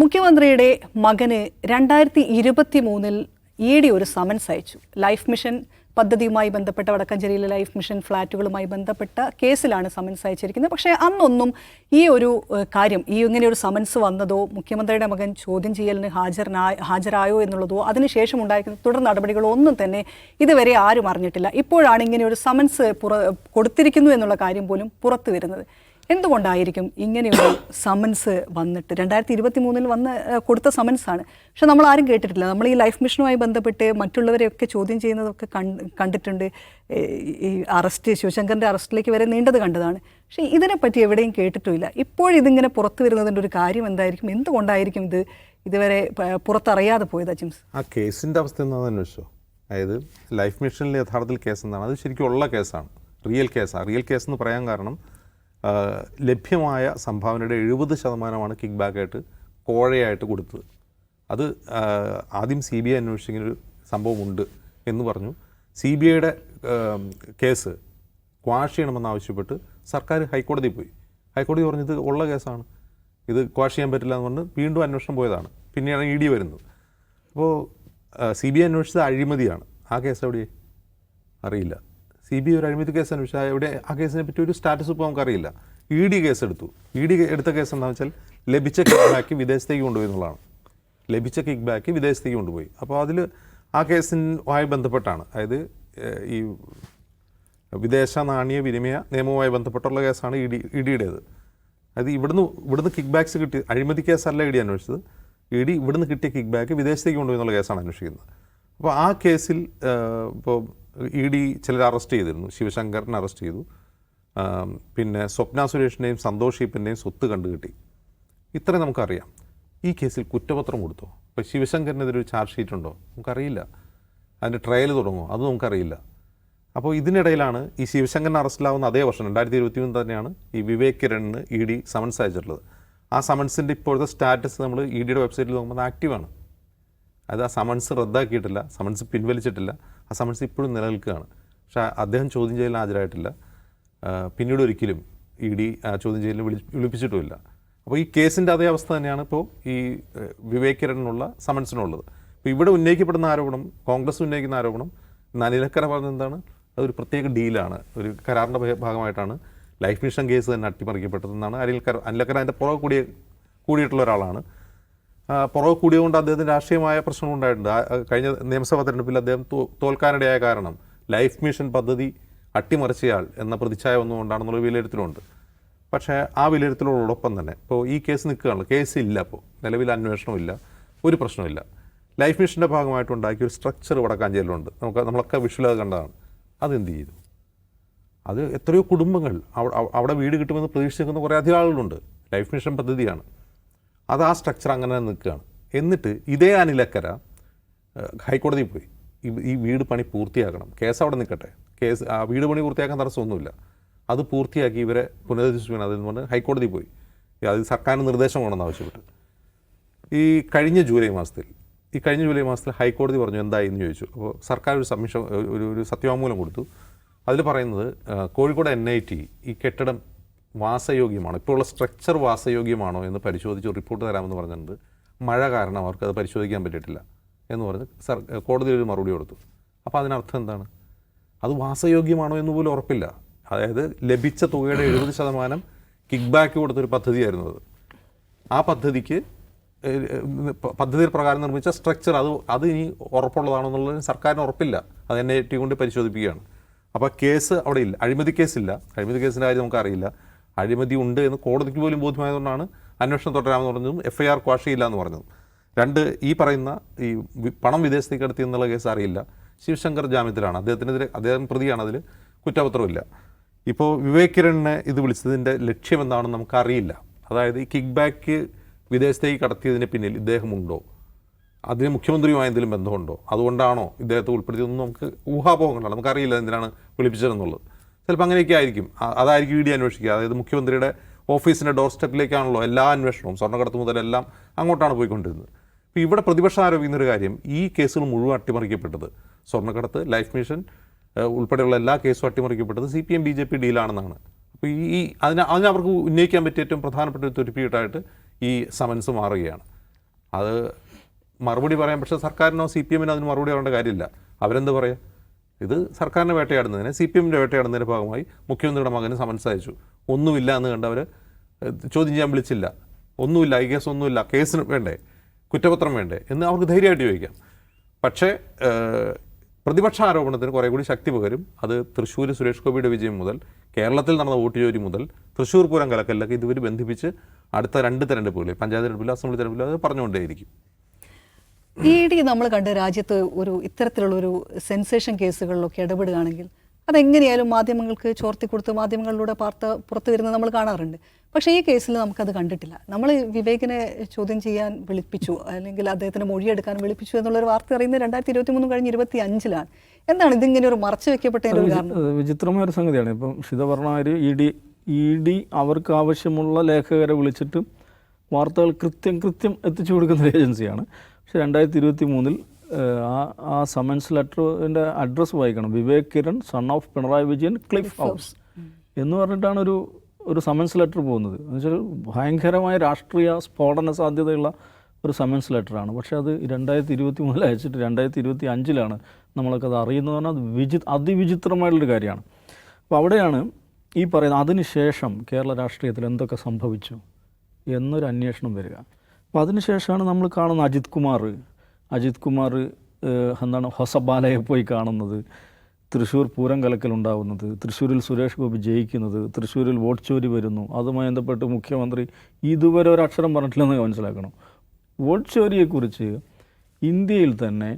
മുഖ്യമന്ത്രിയുടെ മകന് രണ്ടായിരത്തി ഇരുപത്തി മൂന്നിൽ ഇ ഡി ഒരു സമൻസ് അയച്ചു. ലൈഫ് മിഷൻ പദ്ധതിയുമായി ബന്ധപ്പെട്ട വടക്കഞ്ചേരിയിലെ ലൈഫ് മിഷൻ ഫ്ലാറ്റുകളുമായി ബന്ധപ്പെട്ട കേസിലാണ് സമൻസ് അയച്ചിരിക്കുന്നത്. പക്ഷേ അന്നൊന്നും ഈ ഒരു കാര്യം ഈ ഇങ്ങനെ ഒരു സമൻസ് വന്നതോ മുഖ്യമന്ത്രിയുടെ മകൻ ചോദ്യം ചെയ്യലിന് ഹാജരനായ ഹാജരായോ എന്നുള്ളതോ അതിനുശേഷം ഉണ്ടായിരിക്കുന്ന തുടർ നടപടികളോ ഒന്നും തന്നെ ഇതുവരെ ആരും അറിഞ്ഞിട്ടില്ല. ഇപ്പോഴാണ് ഇങ്ങനെ ഒരു സമൻസ് പുറ കൊടുത്തിരിക്കുന്നു എന്നുള്ള കാര്യം പോലും പുറത്തു വരുന്നത്. എന്തുകൊണ്ടായിരിക്കും ഇങ്ങനെയൊരു സമൻസ് വന്നിട്ട്? രണ്ടായിരത്തി ഇരുപത്തി മൂന്നിൽ വന്ന് കൊടുത്ത സമൻസാണ് പക്ഷെ നമ്മൾ ആരും കേട്ടിട്ടില്ല. നമ്മൾ ഈ ലൈഫ് മിഷനുമായി ബന്ധപ്പെട്ട് മറ്റുള്ളവരെയൊക്കെ ചോദ്യം ചെയ്യുന്നതൊക്കെ കണ്ട് കണ്ടിട്ടുണ്ട്. ഈ അറസ്റ്റ് ശിവശങ്കറിന്റെ അറസ്റ്റിലേക്ക് വരെ നീണ്ടത് കണ്ടതാണ്. പക്ഷേ ഇതിനെപ്പറ്റി എവിടെയും കേട്ടിട്ടുമില്ല. ഇപ്പോഴിതിങ്ങനെ പുറത്തു വരുന്നതിന്റെ ഒരു കാര്യം എന്തായിരിക്കും? എന്തുകൊണ്ടായിരിക്കും ഇത് ഇതുവരെ പുറത്തറിയാതെ പോയത് ജിംസ് ആ കേസിന്റെ അവസ്ഥ എന്താണെന്ന് അന്വേഷിച്ചോ? അതായത് ലൈഫ് മിഷനിൽ യഥാർത്ഥത്തിൽ കേസ് എന്താണ്? അത് ശരിക്കും ഉള്ള കേസാണ് റിയൽ കേസാണ് റിയൽ കേസ് എന്ന് പറയാൻ കാരണം ലഭ്യമായ സംഭാവനയുടെ എഴുപത് ശതമാനമാണ് കിക്ക് ബാക്കായിട്ട് കോഴയായിട്ട് കൊടുത്തത്. അത് ആദ്യം സി ബി ഐ അന്വേഷിക്കുന്നൊരു സംഭവമുണ്ട് എന്ന് പറഞ്ഞു. സി ബി ഐയുടെ കേസ് ക്വാഷ് ചെയ്യണമെന്ന് ആവശ്യപ്പെട്ട് സർക്കാർ ഹൈക്കോടതിയിൽ പോയി. ഹൈക്കോടതി പറഞ്ഞത് ഉള്ള കേസാണ്. ഇത് ക്വാഷ് ചെയ്യാൻ പറ്റില്ല എന്ന് പറഞ്ഞ് വീണ്ടും അന്വേഷണം പോയതാണ്. പിന്നെയാണ് ഇ ഡി വരുന്നത്. അപ്പോൾ സി ബി ഐ അന്വേഷിച്ചത് അഴിമതിയാണ്. ആ കേസ് എവിടെ അറിയില്ല. സി ബി ഐ ഒരു അഴിമതി കേസ് അന്വേഷിച്ചാൽ എവിടെ ആ കേസിനെ പറ്റി ഒരു സ്റ്റാറ്റസ് ഇപ്പോൾ നമുക്കറിയില്ല. ഇ ഡി കേസ് എടുത്തു. ഇ ഡി എടുത്ത കേസ് എന്താണെന്ന് വെച്ചാൽ ലഭിച്ച കിക്ക് ബാക്ക് വിദേശത്തേക്ക് കൊണ്ടുപോയി എന്നുള്ളതാണ്. ലഭിച്ച കിക്ക് ബാക്ക് വിദേശത്തേക്ക് കൊണ്ടുപോയി. അപ്പോൾ അതിൽ ആ കേസിനുമായി ബന്ധപ്പെട്ടാണ്. അതായത് ഈ വിദേശ നാണയ വിനിമയ നിയമവുമായി ബന്ധപ്പെട്ടുള്ള കേസാണ് ഇ ഡി ഇ ഡിയുടേത്. അതായത് ഇവിടുന്ന് ഇവിടുന്ന് കിക്ക് കിട്ടി. അഴിമതി കേസല്ല ഇ ഡി അന്വേഷിച്ചത്. ഇ ഡി ഇവിടുന്ന് കിട്ടിയ കിക്ക് ബാക്ക് വിദേശത്തേക്ക് കൊണ്ടുപോയി എന്നുള്ള കേസാണ് അന്വേഷിക്കുന്നത്. അപ്പോൾ ആ കേസിൽ ഇപ്പോൾ ഇ ഡി ചിലർ അറസ്റ്റ് ചെയ്തിരുന്നു. ശിവശങ്കറിനെ അറസ്റ്റ് ചെയ്തു. പിന്നെ സ്വപ്ന സുരേഷിന്റെയും സന്തോഷ് ഷീപ്പിന്റെയും സ്വത്ത് കണ്ടുകിട്ടി. ഇത്രയും നമുക്കറിയാം. ഈ കേസിൽ കുറ്റപത്രം കൊടുത്തോ? ഇപ്പോൾ ശിവശങ്കറിനെതിരെ ഒരു ചാർജ് ഷീറ്റ് ഉണ്ടോ? നമുക്കറിയില്ല. അതിന്റെ ട്രയൽ തുടങ്ങോ അത് നമുക്കറിയില്ല. അപ്പോൾ ഇതിനിടയിലാണ് ഈ ശിവശങ്കരൻ അറസ്റ്റിലാവുന്ന അതേ വർഷം രണ്ടായിരത്തി ഇരുപത്തി മൂന്ന് തന്നെയാണ് ഈ വിവേക് കിരണിന് ഇ ഡി സമൻസ് അയച്ചിട്ടുള്ളത്. ആ സമൻസിന്റെ ഇപ്പോഴത്തെ സ്റ്റാറ്റസ് നമ്മൾ ഇ ഡിയുടെ വെബ്സൈറ്റിൽ നോക്കുമ്പോൾ ആക്റ്റീവാണ്. അത് ആ സമൻസ് റദ്ദാക്കിയിട്ടില്ല സമൻസ് പിൻവലിച്ചിട്ടില്ല ആ സമൻസ് ഇപ്പോഴും നിലനിൽക്കുകയാണ്. പക്ഷേ അദ്ദേഹം ചോദ്യം ചെയ്യലിന് ഹാജരായിട്ടില്ല. പിന്നീട് ഒരിക്കലും ഇ ഡി ചോദ്യം ചെയ്യലിന് വിളി വിളിപ്പിച്ചിട്ടുമില്ല. അപ്പോൾ ഈ കേസിന്റെ അതേ അവസ്ഥ തന്നെയാണ് ഇപ്പോൾ ഈ ഏഹ്, വിവേക് കിരണിനുള്ള സമൻസിനുള്ളത് അപ്പോൾ ഇവിടെ ഉന്നയിക്കപ്പെടുന്ന ആരോപണം കോൺഗ്രസ് ഉന്നയിക്കുന്ന ആരോപണം നനിലക്കര പറഞ്ഞത് എന്താണ്? അതൊരു പ്രത്യേക ഡീലാണ്. ഒരു കരാറിന്റെ ഭാഗമായിട്ടാണ് ലൈഫ് മിഷൻ കേസ് തന്നെ അട്ടിമറിക്കപ്പെട്ടതെന്നാണ്. അനിൽക്കര അനിലക്കര അതിന്റെ പുറകെ കൂടിയ കൂടിയിട്ടുള്ള ഒരാളാണ്. പുറകെ കൂടിയതുകൊണ്ട് അദ്ദേഹത്തിന് രാഷ്ട്രീയമായ പ്രശ്നം ഉണ്ടായിട്ടുണ്ട്. കഴിഞ്ഞ നിയമസഭാ തെരഞ്ഞെടുപ്പിൽ അദ്ദേഹം തോൽക്കാനിടയായ കാരണം ലൈഫ് മിഷൻ പദ്ധതി അട്ടിമറിച്ചയാൾ എന്ന പ്രതിച്ഛായ വന്നുകൊണ്ടാണെന്നുള്ള വിലയിരുത്തലുണ്ട്. പക്ഷേ ആ വിലയിരുത്തലോടൊപ്പം തന്നെ ഇപ്പോൾ ഈ കേസ് നിൽക്കുകയാണ് കേസ് ഇല്ല ഇപ്പോൾ നിലവിൽ അന്വേഷണമില്ല ഒരു പ്രശ്നമില്ല ലൈഫ് മിഷന്റെ ഭാഗമായിട്ടുണ്ടാക്കിയ ഒരു സ്ട്രക്ചർ വടക്കാഞ്ചേരിയിലുണ്ട് നമുക്ക് നമ്മളൊക്കെ വിഷ്വൽ അത് കണ്ടതാണ്. അതെന്ത് ചെയ്തു? അത് എത്രയോ കുടുംബങ്ങൾ അവ- അവ- അവിടെ വീട് കിട്ടുമെന്ന് പ്രതീക്ഷിക്കുന്ന കുറേ അധികം ആളുകളുണ്ട് ലൈഫ് മിഷൻ പദ്ധതിയാണ്. അത് ആ സ്ട്രക്ചർ അങ്ങനെ നിൽക്കുകയാണ്. എന്നിട്ട് ഇതേ അനിലക്കര ഹൈക്കോടതി ഹൈക്കോടതിയിൽ പോയി. ഈ- വീട് പണി പൂർത്തിയാക്കണം. കേസ് അവിടെ നിൽക്കട്ടെ. കേസ് ആ വീട് പണി പൂർത്തിയാക്കാൻ തടസ്സമൊന്നുമില്ല അത് പൂർത്തിയാക്കി ഇവരെ പുനരധിവസിപ്പിക്കണം അതിൽ നിന്ന് ഹൈക്കോടതി പോയി. അത് സർക്കാരിന് നിർദ്ദേശം വേണമെന്ന് ആവശ്യപ്പെട്ട്. ഈ കഴിഞ്ഞ ജൂലൈ മാസത്തിൽ ഈ കഴിഞ്ഞ ജൂലൈ മാസത്തിൽ ഹൈക്കോടതി പറഞ്ഞു എന്തായി എന്ന് ചോദിച്ചു. അപ്പോൾ സർക്കാർ ഒരു സബ്മിഷൻ ഒരു ഒരു സത്യവാങ്മൂലം കൊടുത്തു. അതിൽ പറയുന്നത് കോഴിക്കോട് എൻ ഐ ടി ഈ കെട്ടിടം വാസയോഗ്യമാണോ. ഇപ്പോൾ ഉള്ള സ്ട്രക്ചർ വാസയോഗ്യമാണോ എന്ന് പരിശോധിച്ച് റിപ്പോർട്ട് തരാമെന്ന് പറഞ്ഞിട്ടുണ്ട്. മഴ കാരണം അവർക്ക് അത് പരിശോധിക്കാൻ പറ്റിയിട്ടില്ല എന്ന് പറഞ്ഞ് സർ കോടതി ഒരു മറുപടി കൊടുത്തു. അപ്പോൾ അതിനർത്ഥം എന്താണ്? അത് വാസയോഗ്യമാണോ എന്ന് പോലും ഉറപ്പില്ല. അതായത് ലഭിച്ച തുകയുടെ എഴുപത് ശതമാനം കിക്ക് ബാക്ക് കൊടുത്തൊരു പദ്ധതിയായിരുന്നു അത്. ആ പദ്ധതിക്ക് പദ്ധതി പ്രകാരം നിർമ്മിച്ച സ്ട്രക്ചർ അത് അത് ഇനി ഉറപ്പുള്ളതാണോ എന്നുള്ളത് സർക്കാരിന് ഉറപ്പില്ല. അത് ഐ ടി കൊണ്ട് പരിശോധിപ്പിക്കുകയാണ്. അപ്പോൾ കേസ് അവിടെ ഇല്ല. അഴിമതി കേസില്ല അഴിമതി കേസിന്റെ കാര്യം നമുക്കറിയില്ല. അഴിമതി ഉണ്ട് എന്ന് കോടതിക്ക് പോലും ബോധ്യമായതുകൊണ്ടാണ് അന്വേഷണം തുടരാമെന്ന് പറഞ്ഞതും എഫ്ഐആർ ഐ ആർ ക്വാഷ് ചെയ്യില്ല എന്ന് പറഞ്ഞതും. രണ്ട് ഈ പറയുന്ന ഈ പണം വിദേശത്തേക്ക് കടത്തി എന്നുള്ള കേസ് അറിയില്ല. ശിവശങ്കർ ജാമ്യത്തിലാണ്. അദ്ദേഹത്തിനെതിരെ അദ്ദേഹം പ്രതിയാണ്. അതിൽ കുറ്റപത്രമില്ല ഇപ്പോൾ വിവേക് കിരണിനെ ഇത് വിളിച്ചതിന്റെ ലക്ഷ്യം എന്താണെന്ന് നമുക്കറിയില്ല. അതായത് ഈ കിക്ക് ബാക്ക് വിദേശത്തേക്ക് കടത്തിയതിന് പിന്നിൽ ഇദ്ദേഹമുണ്ടോ? അതിന് മുഖ്യമന്ത്രിയുമായി എന്തെങ്കിലും ബന്ധമുണ്ടോ? അതുകൊണ്ടാണോ ഇദ്ദേഹത്തെ ഉൾപ്പെടുത്തിയതെന്ന് നമുക്ക് ഊഹാപോഹങ്ങളാണ്. നമുക്കറിയില്ല എന്തിനാണ് വിളിപ്പിച്ചതെന്നുള്ളത്. ചിലപ്പോൾ അങ്ങനെയൊക്കെ ആയിരിക്കും. അതായിരിക്കും ഇ ഡി അന്വേഷിക്കുക. അതായത് മുഖ്യമന്ത്രിയുടെ ഓഫീസിന്റെ ഡോർ സ്റ്റെപ്പിലേക്കാണല്ലോ എല്ലാ അന്വേഷണവും സ്വർണക്കടത്ത് മുതലെല്ലാം അങ്ങോട്ടാണ് പോയിക്കൊണ്ടിരുന്നത്. ഇപ്പോൾ ഇവിടെ പ്രതിപക്ഷം ആരോപിക്കുന്ന ഒരു കാര്യം ഈ കേസുകൾ മുഴുവൻ അട്ടിമറിക്കപ്പെട്ടത് സ്വർണക്കടത്ത് ലൈഫ് മിഷൻ ഉൾപ്പെടെയുള്ള എല്ലാ കേസും അട്ടിമറിക്കപ്പെട്ടത് C P M B J P ഡീലാണെന്നാണ്. അപ്പോൾ ഈ അതിന് അതിന് അവർക്ക് ഉന്നയിക്കാൻ പറ്റിയ ഏറ്റവും പ്രധാനപ്പെട്ട ഒരു തുരുപ്പിയിട്ടായിട്ട് ഈ സമൻസ് മാറുകയാണ്. അത് മറുപടി പറയാം. പക്ഷേ സർക്കാരിനോ സി പി എമ്മിനോ അതിന് മറുപടി പറയേണ്ട കാര്യമില്ല. അവരെന്ത് പറയാം? ഇത് സർക്കാരിനെ വേട്ടയാടുന്നതിന് സി പി എമ്മിന്റെ വേട്ടയാടുന്നതിന്റെ ഭാഗമായി മുഖ്യമന്ത്രിയുടെ മകന് സമൻസ് അയച്ചു. ഒന്നുമില്ല എന്ന് കണ്ട് അവർ ചോദ്യം ചെയ്യാൻ വിളിച്ചില്ല. ഒന്നുമില്ല ഐ കേസ് ഒന്നുമില്ല കേസിന് വേണ്ടേ കുറ്റപത്രം വേണ്ടേ എന്ന് അവർക്ക് ധൈര്യമായിട്ട് ചോദിക്കാം. പക്ഷേ പ്രതിപക്ഷ ആരോപണത്തിന് കുറേ കൂടി ശക്തി പകരും. അത് തൃശ്ശൂർ സുരേഷ് ഗോപിയുടെ വിജയം മുതൽ കേരളത്തിൽ നടന്ന വോട്ട് ചോരി മുതൽ തൃശ്ശൂർ പൂരം കലക്കലിലൊക്കെ ഇതുവരെ ബന്ധിപ്പിച്ച് അടുത്ത രണ്ട് തെരഞ്ഞെടുപ്പുകളിൽ പഞ്ചായത്ത് തെരഞ്ഞെടുപ്പിലോ അസംബ്ലി തെരഞ്ഞെടുപ്പിലോ അത് പറഞ്ഞുകൊണ്ടേയിരിക്കും. ഇടി നമ്മൾ കണ്ട് രാജ്യത്ത് ഒരു ഇത്തരത്തിലുള്ള ഒരു സെൻസേഷൻ കേസുകളിലൊക്കെ ഇടപെടുകയാണെങ്കിൽ അതെങ്ങനെയായാലും മാധ്യമങ്ങൾക്ക് ചോർത്തി കൊടുത്ത് മാധ്യമങ്ങളിലൂടെ പാർത്ത പുറത്തു വരുന്നത് നമ്മൾ കാണാറുണ്ട്. പക്ഷേ ഈ കേസിൽ നമുക്കത് കണ്ടിട്ടില്ല. നമ്മൾ വിവേകിനെ ചോദ്യം ചെയ്യാൻ വിളിപ്പിച്ചു അല്ലെങ്കിൽ അദ്ദേഹത്തിന് മൊഴിയെടുക്കാൻ വിളിപ്പിച്ചു എന്നുള്ളൊരു വാർത്ത അറിയുന്നത് രണ്ടായിരത്തി ഇരുപത്തി മൂന്ന് കഴിഞ്ഞ് ഇരുപത്തി അഞ്ചിലാണ് എന്താണ് ഇതിങ്ങനെ ഒരു മറച്ചു വെക്കപ്പെട്ടതിന്റെ ഒരു കാരണം? വിചിത്രമായ ഒരു സംഗതിയാണ്. ഇപ്പം ഷിത പറഞ്ഞ ഇ ഡി ഇ ഡി അവർക്ക് ആവശ്യമുള്ള ലേഖകരെ വിളിച്ചിട്ട് വാർത്തകൾ കൃത്യം കൃത്യം എത്തിച്ചു കൊടുക്കുന്ന ഏജൻസിയാണ്. പക്ഷെ രണ്ടായിരത്തി ഇരുപത്തി മൂന്നിൽ ആ ആ സമൻസ് ലെറ്ററിന്റെ അഡ്രസ്സ് വായിക്കണം. Vivek Kiran son of Pinarayi Vijayan Cliff House എന്ന് പറഞ്ഞിട്ടാണ് ഒരു ഒരു സമൻസ് ലെറ്റർ പോകുന്നത്. എന്ന് വെച്ചാൽ ഭയങ്കരമായ രാഷ്ട്രീയ സ്ഫോടന സാധ്യതയുള്ള ഒരു സമൻസ് ലെറ്ററാണ് പക്ഷേ അത് രണ്ടായിരത്തി ഇരുപത്തി മൂന്നിൽ അയച്ചിട്ട് രണ്ടായിരത്തി ഇരുപത്തി അഞ്ചിലാണ് നമ്മളൊക്കെ അത് അറിയുന്നത് പറഞ്ഞാൽ അത് വിചി അതിവിചിത്രമായിട്ടുള്ളൊരു കാര്യമാണ്. അപ്പോൾ അവിടെയാണ് ഈ പറയുന്ന അതിനുശേഷം കേരള രാഷ്ട്രീയത്തിൽ എന്തൊക്കെ സംഭവിച്ചു എന്നൊരു അന്വേഷണം വരിക. അപ്പോൾ അതിനുശേഷമാണ് നമ്മൾ കാണുന്നത് അജിത് കുമാർ. അജിത് കുമാർ എന്താണ് ഹൊസബാലയെ പോയി കാണുന്നത്. തൃശ്ശൂർ പൂരം കലക്കലുണ്ടാവുന്നത് തൃശ്ശൂരിൽ സുരേഷ് ഗോപി ജയിക്കുന്നത്. തൃശ്ശൂരിൽ വോട്ട് ചോരി വരുന്നു. അതുമായി ബന്ധപ്പെട്ട് മുഖ്യമന്ത്രി ഇതുവരെ ഒരു അക്ഷരം പറഞ്ഞിട്ടില്ലെന്ന് മനസ്സിലാക്കണം. വോട്ട് ചോരിയെക്കുറിച്ച് ഇന്ത്യയിൽ തന്നെ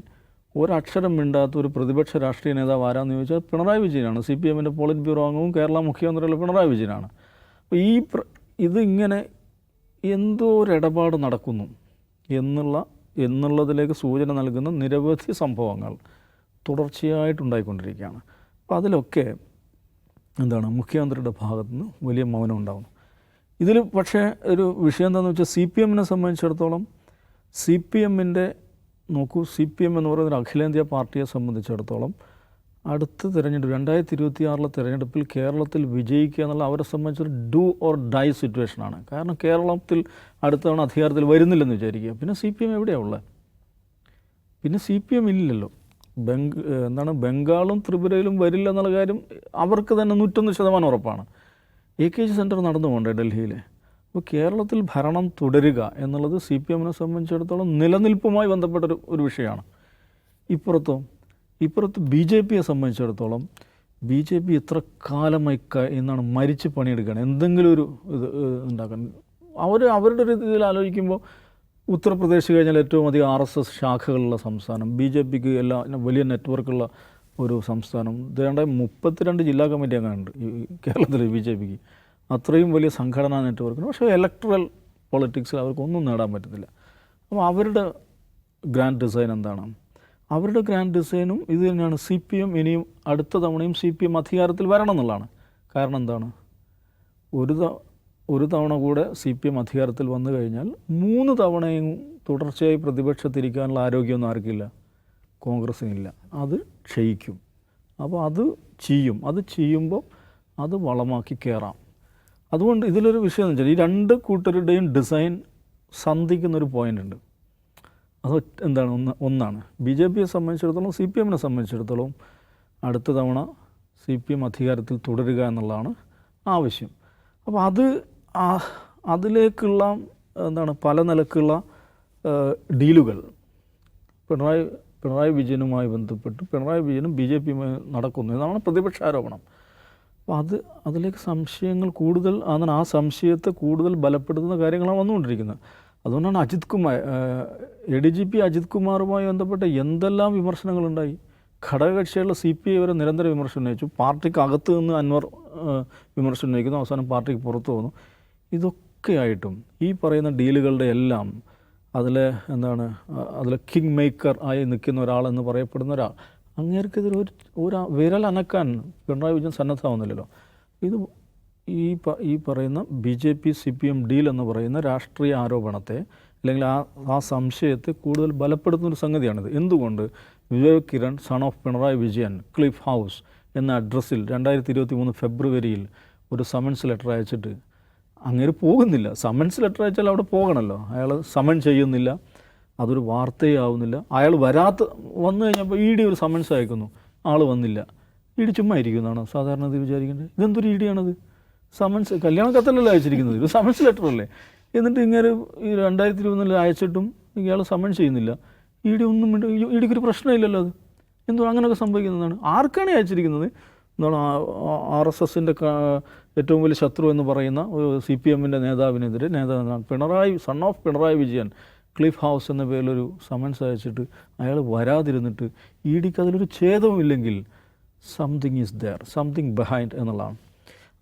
ഒരക്ഷരം മിണ്ടാത്ത ഒരു പ്രതിപക്ഷ രാഷ്ട്രീയ നേതാവ് ആരാന്ന് ചോദിച്ചാൽ പിണറായി വിജയനാണ്. സി പി എമ്മിന്റെ പോളിറ്റ് ബ്യൂറോ അംഗവും കേരള മുഖ്യമന്ത്രിയുള്ള പിണറായി വിജയനാണ്. അപ്പോൾ ഈ ഇത് ഇങ്ങനെ എന്തോ ഒരു ഇടപാട് നടക്കുന്നു എന്നുള്ള എന്നുള്ളതിലേക്ക് സൂചന നൽകുന്ന നിരവധി സംഭവങ്ങൾ തുടർച്ചയായിട്ടുണ്ടായിക്കൊണ്ടിരിക്കുകയാണ്. അപ്പോൾ അതിലൊക്കെ എന്താണ് മുഖ്യമന്ത്രിയുടെ ഭാഗത്തു നിന്ന് വലിയ മൗനം ഉണ്ടാകുന്നു ഇതിൽ പക്ഷേ ഒരു വിഷയം എന്താണെന്ന് വെച്ചാൽ സി പി എമ്മിനെ സംബന്ധിച്ചിടത്തോളം സി പി എമ്മിന്റെ നോക്കൂ സി പി എം എന്ന് പറയുന്ന ഒരു അഖിലേന്ത്യാ പാർട്ടിയെ സംബന്ധിച്ചിടത്തോളം അടുത്ത തിരഞ്ഞെടുപ്പ് രണ്ടായിരത്തി ഇരുപത്തി ആറിലെ തിരഞ്ഞെടുപ്പിൽ കേരളത്തിൽ വിജയിക്കുക എന്നുള്ള അവരെ സംബന്ധിച്ചൊരു ഡു ഓർ ഡൈ സിറ്റുവേഷനാണ്. കാരണം കേരളത്തിൽ അടുത്ത തവണ അധികാരത്തിൽ വരുന്നില്ലെന്ന് വിചാരിക്കുക. പിന്നെ സി പി എം എവിടെയാണ് ഉള്ളത് പിന്നെ സി പി എം ഇല്ലല്ലോ. ബംഗ് എന്താണ് ബംഗാളും ത്രിപുരയിലും വരില്ല എന്നുള്ള കാര്യം അവർക്ക് തന്നെ നൂറ്റൊന്ന് ശതമാനം ഉറപ്പാണ്. എ കെ ജി സെന്റർ നടന്നു പോകണ്ടേ ഡൽഹിയിൽ അപ്പോൾ കേരളത്തിൽ ഭരണം തുടരുക എന്നുള്ളത് സി പി എമ്മിനെ സംബന്ധിച്ചിടത്തോളം നിലനിൽപ്പുമായി ബന്ധപ്പെട്ടൊരു ഒരു വിഷയമാണ്. ഇപ്പുറത്തോ ഇപ്പുറത്ത് ബി ജെ പിയെ സംബന്ധിച്ചിടത്തോളം ബി ജെ പി ഇത്ര കാലമായി എന്നാണ് മരിച്ച് പണിയെടുക്കുകയാണ്. എന്തെങ്കിലും ഒരു ഇത് ഉണ്ടാക്കാൻ. അവർ അവരുടെ ഒരു ഇതിൽ ആലോചിക്കുമ്പോൾ ഉത്തർപ്രദേശ് കഴിഞ്ഞാൽ ഏറ്റവും അധികം ആർ എസ് എസ് ശാഖകളുള്ള സംസ്ഥാനം ബി ജെ പിക്ക് എല്ലാ വലിയ നെറ്റ്വർക്കുള്ള ഒരു സംസ്ഥാനം. ഇതേണ്ട മുപ്പത്തിരണ്ട് ജില്ലാ കമ്മിറ്റി അങ്ങനെ ഉണ്ട് ഈ കേരളത്തിൽ ബി ജെ പിക്ക്. അത്രയും വലിയ സംഘടനാ നെറ്റ്വർക്കുണ്ട് പക്ഷേ ഇലക്ട്രൽ പൊളിറ്റിക്സിൽ അവർക്കൊന്നും നേടാൻ പറ്റത്തില്ല. അപ്പോൾ അവരുടെ ഗ്രാൻഡ് ഡിസൈൻ എന്താണ്? അവരുടെ ഗ്രാൻഡ് ഡിസൈനും ഇത് തന്നെയാണ്. സി പി എം ഇനിയും അടുത്ത തവണയും സി പി എം അധികാരത്തിൽ വരണം എന്നുള്ളതാണ്. കാരണം എന്താണ്? ഒരു ഒരു തവണ കൂടെ സി പി എം അധികാരത്തിൽ വന്നു കഴിഞ്ഞാൽ മൂന്ന് തവണയും തുടർച്ചയായി പ്രതിപക്ഷത്തിരിക്കാനുള്ള ആരോഗ്യമൊന്നും ആർക്കില്ല. കോൺഗ്രസ്സിനില്ല അത് ക്ഷയിക്കും. അപ്പോൾ അത് ചെയ്യും. അത് ചെയ്യുമ്പോൾ അത് വളമാക്കി കയറാം അതുകൊണ്ട് ഇതിലൊരു വിഷയം എന്ന് വെച്ചാൽ ഈ രണ്ട് കൂട്ടരുടെയും ഡിസൈൻ സന്ധിക്കുന്നൊരു പോയിന്റ് ഉണ്ട്. അത് എന്താണ് ഒന്ന് ഒന്നാണ്? ബി ജെ പിയെ സംബന്ധിച്ചിടത്തോളം സി പി എമ്മിനെ സംബന്ധിച്ചിടത്തോളം അടുത്ത തവണ സി പി എം അധികാരത്തിൽ തുടരുക എന്നുള്ളതാണ് ആവശ്യം. അപ്പോൾ അത് അതിലേക്കുള്ള എന്താണ് പല നിലക്കുള്ള ഡീലുകൾ. പിണറായി പിണറായി വിജയനുമായി ബന്ധപ്പെട്ട് പിണറായി വിജയനും ബി ജെ പിയുമായി നടക്കുന്നു. എന്നാണ് പ്രതിപക്ഷ ആരോപണം അപ്പോൾ അത് അതിലേക്ക് സംശയങ്ങൾ കൂടുതൽ അതാണ് ആ സംശയത്തെ കൂടുതൽ ബലപ്പെടുത്തുന്ന കാര്യങ്ങളാണ് വന്നുകൊണ്ടിരിക്കുന്നത്. അതുകൊണ്ടാണ് Ajith Kumar A D G P Ajith കുമാറുമായി ബന്ധപ്പെട്ട എന്തെല്ലാം വിമർശനങ്ങളുണ്ടായി. ഘടകകക്ഷികളുടെ സി പി ഐ വരെ നിരന്തര വിമർശനം ഉന്നയിച്ചു. പാർട്ടിക്ക് അകത്ത് നിന്ന് അൻവർ വിമർശനം ഉന്നയിക്കുന്നു. അവസാനം പാർട്ടിക്ക് പുറത്തു പോകുന്നു. ഇതൊക്കെയായിട്ടും ഈ പറയുന്ന ഡീലുകളുടെ എല്ലാം അതിലെ എന്താണ് അതിലെ കിങ് മേക്കർ ആയി നിൽക്കുന്ന ഒരാളെന്ന് പറയപ്പെടുന്ന ഒരാൾ. അങ്ങേർക്കെതിരെ ഒരു ഒരു വിരൽ അനക്കാൻ പിണറായി വിജയൻ സന്നദ്ധമാവുന്നില്ലല്ലോ. ഇത് ഈ ഈ പറയുന്ന B J P C P M deal എന്ന് പറയുന്ന രാഷ്ട്രീയ ആരോപണത്തെ അല്ലെങ്കിൽ ആ ആ സംശയത്തെ കൂടുതൽ ബലപ്പെടുത്തുന്ന ഒരു സംഗതിയാണിത്. എന്തുകൊണ്ട് Vivek Kiran son of Pinarayi Vijayan Cliff House എന്ന അഡ്രസ്സിൽ രണ്ടായിരത്തി ഇരുപത്തി മൂന്ന് ഫെബ്രുവരിയിൽ ഒരു സമൻസ് ലെറ്റർ അയച്ചിട്ട് അങ്ങനെ പോകുന്നില്ല. സമൻസ് ലെറ്റർ അയച്ചാൽ അവിടെ പോകണമല്ലോ അയാൾ സമൻ ചെയ്യുന്നില്ല. അതൊരു വാർത്തയേ ആവുന്നില്ല അയാൾ വരാത്ത വന്നു കഴിഞ്ഞപ്പോൾ ഇ ഡി ഒരു സമൻസ് അയക്കുന്നു. ആൾ വന്നില്ല. ഇ ഡി ചുമ്മാ ഇരിക്കുന്നതാണോ സാധാരണ ഇത് വിചാരിക്കേണ്ടത് ഇതെന്തൊരു ഇ ഡിയാണത് സമൻസ് കല്യാണ കത്തല്ലല്ലോ അയച്ചിരിക്കുന്നത്? ഇത് സമൻസ് ലെറ്റർ അല്ലേ? എന്നിട്ട് ഇങ്ങനെ ഈ രണ്ടായിരത്തി ഇരുപതിൽ അയച്ചിട്ടും ഇയാൾ സമൻസ് ചെയ്യുന്നില്ല. ഇ ഡി ഒന്നും ഇ ഡിക്ക് ഒരു പ്രശ്നമില്ലല്ലോ അത്. എന്തോ അങ്ങനെയൊക്കെ സംഭവിക്കുന്നതാണ്. ആർക്കാണ് അയച്ചിരിക്കുന്നത്? എന്താണ് ആർ എസ് എസിന്റെ ഏറ്റവും വലിയ ശത്രു എന്ന് പറയുന്ന സി പി എമ്മിന്റെ നേതാവിനെതിരെ നേതാവ് Pinarayi son of Pinarayi Vijayan Cliff House എന്ന പേരിലൊരു സമൻസ് അയച്ചിട്ട് അയാൾ വരാതിരുന്നിട്ട് ഇ ഡിക്ക് അതിലൊരു ഛേദവുമില്ലെങ്കിൽ something is there something behind എന്നുള്ളതാണ്.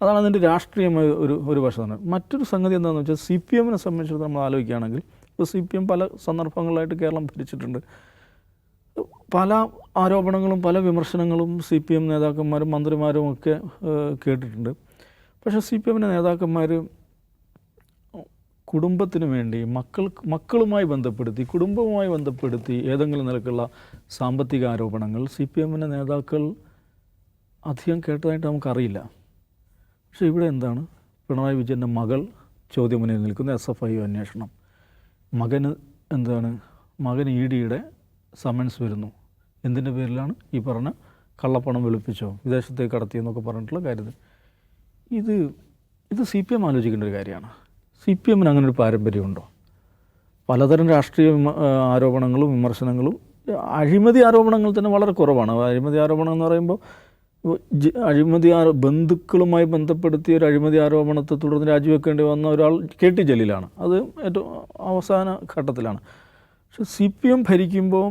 അതാണ് അതിന്റെ രാഷ്ട്രീയമായ ഒരു ഒരു വശമാണ് മറ്റൊരു സംഗതി എന്താണെന്ന് വെച്ചാൽ സി പി എമ്മിനെ സംബന്ധിച്ചിടത്തോളം നമ്മൾ ആലോചിക്കുകയാണെങ്കിൽ ഇപ്പോൾ സി പി എം പല സന്ദർഭങ്ങളിലായിട്ട് കേരളം ഭരിച്ചിട്ടുണ്ട്. പല ആരോപണങ്ങളും പല വിമർശനങ്ങളും സി പി എം നേതാക്കന്മാരും മന്ത്രിമാരും ഒക്കെ കേട്ടിട്ടുണ്ട്. പക്ഷേ സി പി എമ്മിന്റെ നേതാക്കന്മാർ കുടുംബത്തിന് വേണ്ടി മക്കൾ മക്കളുമായി ബന്ധപ്പെടുത്തി കുടുംബവുമായി ബന്ധപ്പെടുത്തി ഏതെങ്കിലും നിലക്കുള്ള സാമ്പത്തിക ആരോപണങ്ങൾ സി പി എമ്മിന്റെ നേതാക്കൾ അധികം കേട്ടതായിട്ട് നമുക്കറിയില്ല. പക്ഷേ ഇവിടെ എന്താണ്? പിണറായി വിജയന്റെ മകൾ ചോദ്യമുന്നിൽ നിൽക്കുന്ന എസ് എഫ് ഐ അന്വേഷണം. മകന് എന്താണ്? മകൻ ഇ ഡിയുടെ സമൻസ് വരുന്നു. എന്തിന്റെ പേരിലാണ്? ഈ പറഞ്ഞ കള്ളപ്പണം വെളുപ്പിച്ചോ വിദേശത്തേക്ക് കടത്തിയെന്നൊക്കെ പറഞ്ഞിട്ടുള്ള കാര്യത്തിൽ. ഇത് ഇത് സി പി എം ആലോചിക്കേണ്ട ഒരു കാര്യമാണ്. സി പി എമ്മിന് അങ്ങനെ ഒരു പാരമ്പര്യമുണ്ടോ? പലതരം രാഷ്ട്രീയ ആരോപണങ്ങളും വിമർശനങ്ങളും അഴിമതി ആരോപണങ്ങൾ തന്നെ വളരെ കുറവാണ്. അഴിമതി ആരോപണം എന്ന് പറയുമ്പോൾ അഴിമതി ആരോ ബന്ധുക്കളുമായി ബന്ധപ്പെടുത്തിയ ഒരു അഴിമതി ആരോപണത്തെ തുടർന്ന് രാജിവെക്കേണ്ടി വന്ന ഒരാൾ കെ ടി ജലീലാണ്. അത് ഏറ്റവും അവസാന ഘട്ടത്തിലാണ്. പക്ഷെ സി പി എം ഭരിക്കുമ്പോൾ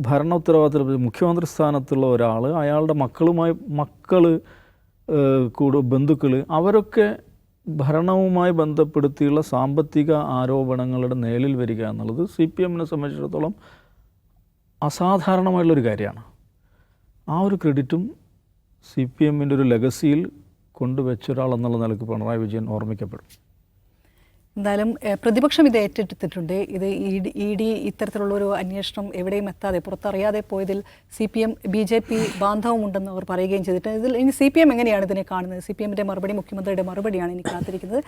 ഭരണ ഉത്തരവാദിത്തത്തിൽ മുഖ്യമന്ത്രി സ്ഥാനത്തുള്ള ഒരാൾ അയാളുടെ മക്കളുമായി മക്കൾ കൂടു ബന്ധുക്കൾ അവരൊക്കെ ഭരണവുമായി ബന്ധപ്പെടുത്തിയുള്ള സാമ്പത്തിക ആരോപണങ്ങളുടെ നേലിൽ വരിക എന്നുള്ളത് സി പി എമ്മിനെ സംബന്ധിച്ചിടത്തോളം അസാധാരണമായിട്ടുള്ളൊരു കാര്യമാണ്. ആ ഒരു ക്രെഡിറ്റും സി പി എമ്മിന്റെ ഒരു ലെഗസിയിൽ കൊണ്ടുവച്ച ഒരാൾ എന്നുള്ള നിലയ്ക്ക് പിണറായി വിജയൻ ഓർമ്മിക്കപ്പെടും. എന്തായാലും പ്രതിപക്ഷം ഇത് ഏറ്റെടുത്തിട്ടുണ്ട്. ഇത് ഇ ഡി ഇത്തരത്തിലുള്ള ഒരു അന്വേഷണം എവിടെയും എത്താതെ പുറത്തറിയാതെ പോയതിൽ C P M B J P ബാന്ധവമുണ്ടെന്ന് അവർ പറയുകയും ചെയ്തിട്ട് ഇതിൽ ഇനി സി പി എം എങ്ങനെയാണ് ഇതിനെ കാണുന്നത്? സി പി എമ്മിന്റെ മറുപടി മുഖ്യമന്ത്രിയുടെ മറുപടിയാണ് ഇനി കാത്തിരിക്കുന്നത്.